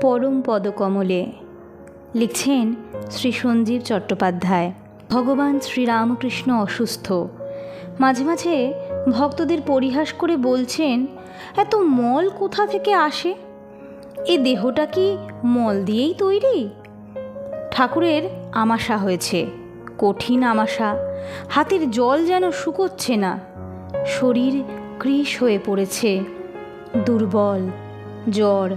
পরম পদকমলে। লিখছেন শ্রী সঞ্জীব চট্টোপাধ্যায়। ভগবান শ্রীরামকৃষ্ণ অসুস্থ। মাঝে মাঝে ভক্তদের পরিহাস করে বলছেন, এত মল কোথা থেকে আসে? এ দেহটা কি মল দিয়েই তৈরি? ঠাকুরের আমাশা হয়েছে, কঠিন আমাশা। হাতের জল যেন শুকোচ্ছে না। শরীর কৃষ হয়ে পড়েছে। দুর্বল, জ্বর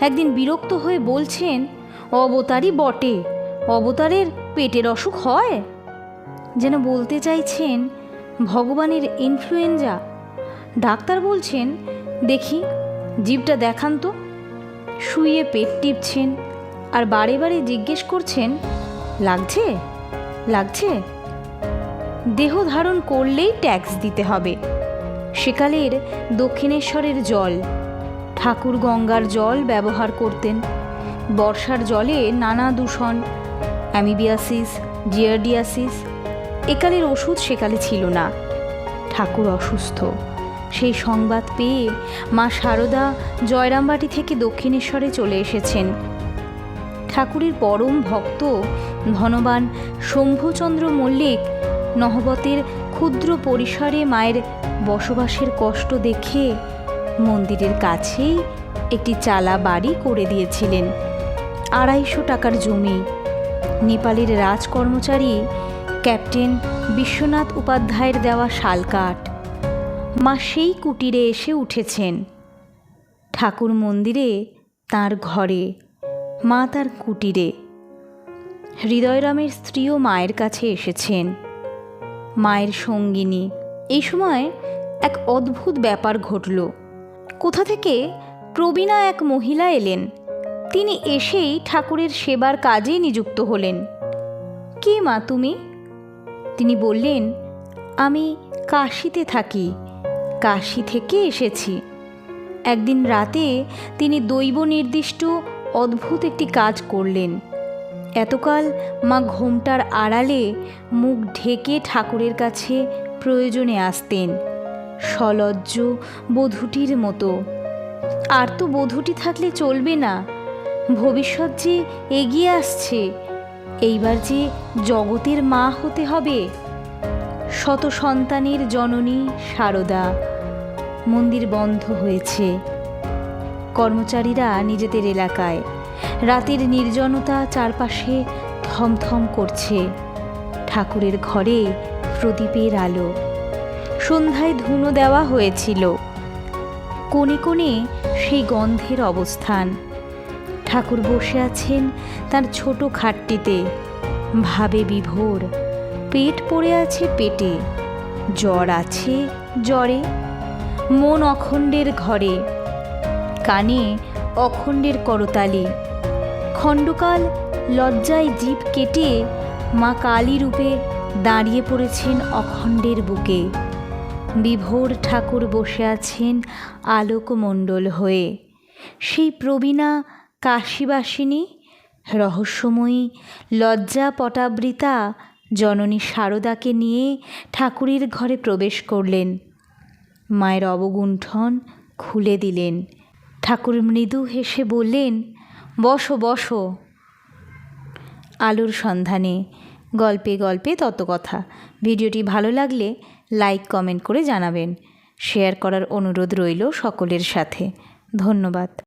একদিন বিরক্ত হয়ে বলছেন, অবতারই বটে, অবতারের পেটের অসুখ হয়? যেন বলতে চাইছেন, ভগবানের ইনফ্লুয়েঞ্জা ডাক্তার বলছেন, দেখি, জীবটা দেখান তো। শুয়ে পেট টিপছেন, আর বারে বারে জিজ্ঞেস করছেন, লাগছে? লাগছে? দেহ ধারণ করলেই ট্যাক্স দিতে হবে। সেকালের দক্ষিণেশ্বরের জল। ঠাকুর গঙ্গার জল ব্যবহার করতেন। বর্ষার জলে নানা দূষণ, অ্যামিবিয়াসিস, জিয়ারডিয়াসিস, একালের ওষুধ সেকালে ছিল না। ঠাকুর অসুস্থ। সেই সংবাদ পেয়ে মা শারদা জয়রামবাটি থেকে দক্ষিণেশ্বরে চলে এসেছেন। ঠাকুরের পরম ভক্ত, ধনবান শম্ভুচন্দ্র মল্লিক নহবতের ক্ষুদ্র পরিসরে মায়ের বসবাসের কষ্ট দেখে মন্দিরের কাছেই একটি চালা বাড়ি করে দিয়েছিলেন। আড়াইশো টাকার জমি। নেপালের রাজকর্মচারী ক্যাপ্টেন বিশ্বনাথ উপাধ্যায়ের দেওয়া শালকাঠ মা সেই কুটিরে এসে উঠেছেন। ঠাকুর মন্দিরে তার ঘরে, মা তার কুটিরে। হৃদয়রামের স্ত্রীও মায়ের কাছে এসেছেন। মায়ের সঙ্গিনী। এই সময় এক অদ্ভুত ব্যাপার ঘটল। কোথা থেকে? প্রবীণা এক মহিলা এলেন। তিনি এসেই ঠাকুরের সেবার কাজে নিযুক্ত হলেন। কে মা তুমি? তিনি বললেন, আমি কাশিতে থাকি। কাশি থেকে এসেছি। একদিন রাতে তিনি দৈব নির্দিষ্ট অদ্ভুত একটি কাজ করলেন। এতকাল মা ঘোমটার আড়ালে মুখ ঢেকে ঠাকুরের কাছে প্রয়োজনে আসতেন। সলজ্জ বধূটির মতো। আর তো বধূটি থাকলে চলবে না। ভবিষ্যৎ যে এগিয়ে আসছে, এইবার যে জগতের মা হতে হবে। শত সন্তানের জননী সারদা, মন্দির বন্ধ হয়েছে। কর্মচারীরা নিজেদের এলাকায়, রাতের নির্জনতা চারপাশে থমথম করছে। ঠাকুরের ঘরে প্রদীপের আলো। সন্ধ্যায় ধুনো দেওয়া হয়েছিল। কোণে কোণে সেই গন্ধের অবস্থান। ঠাকুর বসে আছেন তার ছোট খাটটিতে। ভাবে বিভোর, পেট পড়ে আছে পেটে। জ্বর আছে জ্বরে। মন অখণ্ডের ঘরে। কানে অখণ্ডের করতালি। খণ্ডকাল লজ্জায় জীব কেটে মা কালী রূপে দাঁড়িয়ে পড়েছেন অখণ্ডের বুকে। বিভোর ঠাকুর বসে আছেন আলোকমণ্ডল হয়ে। সেই প্রবীণা কাশীবাসিনী, রহস্যময়ী লজ্জা পটাবৃতা জননী শারদাকে নিয়ে ঠাকুরের ঘরে প্রবেশ করলেন। মায়ের অবগুণ্ঠন খুলে দিলেন। ঠাকুর মৃদু হেসে বললেন, বসো বসো। আলোর সন্ধানে গল্পে গল্পে তত কথা। ভিডিওটি ভালো লাগলে লাইক কমেন্ট করে জানাবেন। শেয়ার করার অনুরোধ রইল সকলের সাথে। ধন্যবাদ।